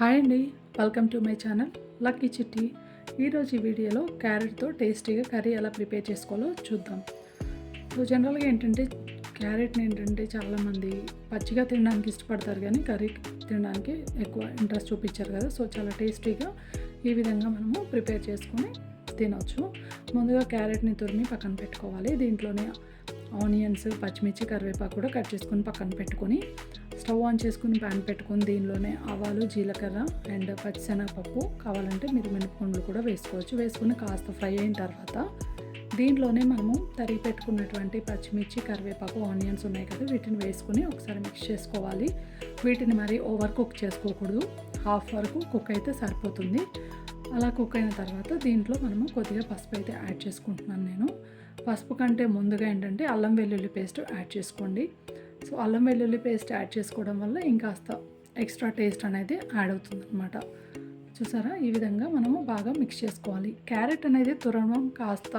Hi అండి welcome to my channel Lucky Chitti ఈరోజు ఈ వీడియోలో క్యారెట్తో టేస్టీగా కర్రీ ఎలా ప్రిపేర్ చేసుకోవాలో చూద్దాం. సో జనరల్గా ఏంటంటే క్యారెట్ని ఏంటంటే చాలామంది పచ్చిగా తినడానికి ఇష్టపడతారు కానీ కర్రీ తినడానికి ఎక్కువ ఇంట్రెస్ట్ చూపించారు కదా. సో చాలా టేస్టీగా ఈ విధంగా మనము ప్రిపేర్ చేసుకొని తినొచ్చు. ముందుగా క్యారెట్ని తురిమి పక్కన పెట్టుకోవాలి. దీంట్లోనే ఆనియన్స్ పచ్చిమిర్చి కరివేపాకు కూడా కట్ చేసుకొని పక్కన పెట్టుకొని స్టవ్ ఆన్ చేసుకుని ప్యాన్ పెట్టుకొని దీనిలోనే ఆవాలు జీలకర్ర అండ్ పచ్చిశనగపప్పు కావాలంటే మీరు మినపగుండ్లు కూడా వేసుకోవచ్చు. వేసుకుని కాస్త ఫ్రై అయిన తర్వాత దీంట్లోనే మనము తరిగి పెట్టుకున్నటువంటి పచ్చిమిర్చి కరివేపాకు ఆనియన్స్ ఉన్నాయి కదా వీటిని వేసుకుని ఒకసారి మిక్స్ చేసుకోవాలి. వీటిని మరి ఓవర్ కుక్ చేసుకోకూడదు. హాఫ్ వరకు కుక్ అయితే సరిపోతుంది. అలా కుక్ అయిన తర్వాత దీంట్లో మనము కొద్దిగా పసుపు అయితే యాడ్ చేసుకుంటున్నాను నేను. పసుపు కంటే ముందుగా ఏంటంటే అల్లం వెల్లుల్లి పేస్ట్ యాడ్ చేసుకోండి. సో అల్లం వెల్లుల్లి పేస్ట్ యాడ్ చేసుకోవడం వల్ల ఇంకాస్త ఎక్స్ట్రా టేస్ట్ అనేది యాడ్ అవుతుంది అనమాట చూసారా? ఈ విధంగా మనము బాగా మిక్స్ చేసుకోవాలి. క్యారెట్ అనేది తురణం కాస్త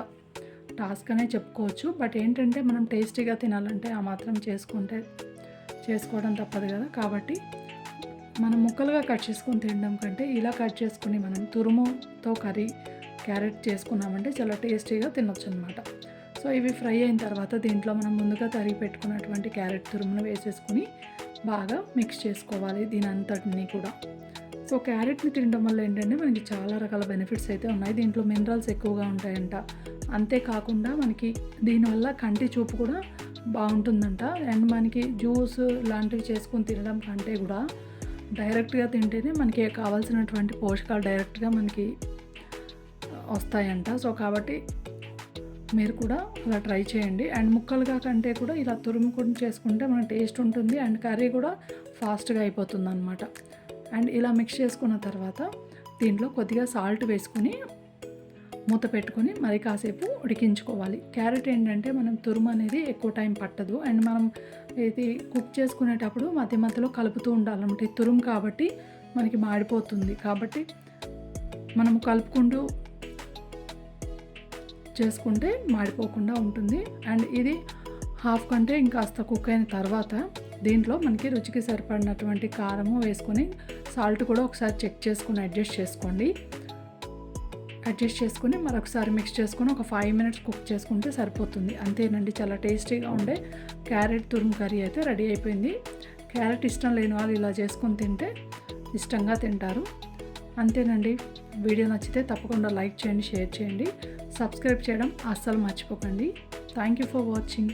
టాస్క్ అనే చెప్పుకోవచ్చు. బట్ ఏంటంటే మనం టేస్టీగా తినాలంటే ఆ మాత్రం చేసుకుంటే చేసుకోవడం తప్పదు కదా. కాబట్టి మనం ముక్కలుగా కట్ చేసుకొని తినడం కంటే ఇలా కట్ చేసుకుని మనం తురుముతో కర్రీ క్యారెట్ చేసుకున్నామంటే చాలా టేస్టీగా తినొచ్చు అనమాట సో ఇవి ఫ్రై అయిన తర్వాత దీంట్లో మనం ముందుగా తరిగి పెట్టుకున్నటువంటి క్యారెట్ తురుమును వేసేసుకుని బాగా మిక్స్ చేసుకోవాలి దీని అంతటిని కూడా. సో క్యారెట్ని తినడం వల్ల ఏంటంటే మనకి చాలా రకాల బెనిఫిట్స్ అయితే ఉన్నాయి. దీంట్లో మినరల్స్ ఎక్కువగా ఉంటాయంట. అంతేకాకుండా మనకి దీనివల్ల కంటి చూపు కూడా బాగుంటుందంట. అండ్ మనకి జ్యూస్ లాంటివి చేసుకొని తినడం కంటే కూడా డైరెక్ట్గా తింటేనే మనకి కావాల్సినటువంటి పోషకాలు డైరెక్ట్గా మనకి వస్తాయంట. సో కాబట్టి మీరు కూడా అలా ట్రై చేయండి. అండ్ ముక్కలుగా కంటే కూడా ఇలా తురుముకుని చేసుకుంటే మన టేస్ట్ ఉంటుంది. అండ్ కర్రీ కూడా ఫాస్ట్గా అయిపోతుంది అనమాట అండ్ ఇలా మిక్స్ చేసుకున్న తర్వాత దీంట్లో కొద్దిగా సాల్ట్ వేసుకొని మూత పెట్టుకొని మరి కాసేపు ఉడికించుకోవాలి. క్యారెట్ ఏంటంటే మనం తురుము అనేది ఎక్కువ టైం పట్టదు. అండ్ మనం ఇది కుక్ చేసుకునేటప్పుడు మధ్య మధ్యలో కలుపుతూ ఉండాలన్నమాట. ఈ తురుము కాబట్టి మనకి మాడిపోతుంది. కాబట్టి మనము కలుపుకుంటూ చేసుకుంటే మాడిపోకుండా ఉంటుంది. అండ్ ఇది హాఫ్ కంటే ఇంకాస్త కుక్ అయిన తర్వాత దీంట్లో మనకి రుచికి సరిపడినటువంటి కారము వేసుకొని సాల్ట్ కూడా ఒకసారి చెక్ చేసుకుని అడ్జస్ట్ చేసుకోండి. అడ్జస్ట్ చేసుకుని మరొకసారి మిక్స్ చేసుకుని ఒక ఫైవ్ మినిట్స్ కుక్ చేసుకుంటే సరిపోతుంది. అంతేనండి చాలా టేస్టీగా ఉండే క్యారెట్ తురుము కర్రీ అయితే రెడీ అయిపోయింది. క్యారెట్ ఇష్టం లేని వాళ్ళు ఇలా చేసుకొని తింటే ఇష్టంగా తింటారు. అంతేనండి వీడియో నచ్చితే తప్పకుండా లైక్ చేయండి షేర్ చేయండి. సబ్స్క్రైబ్ చేయడం అస్సలు మర్చిపోకండి. Thank you for watching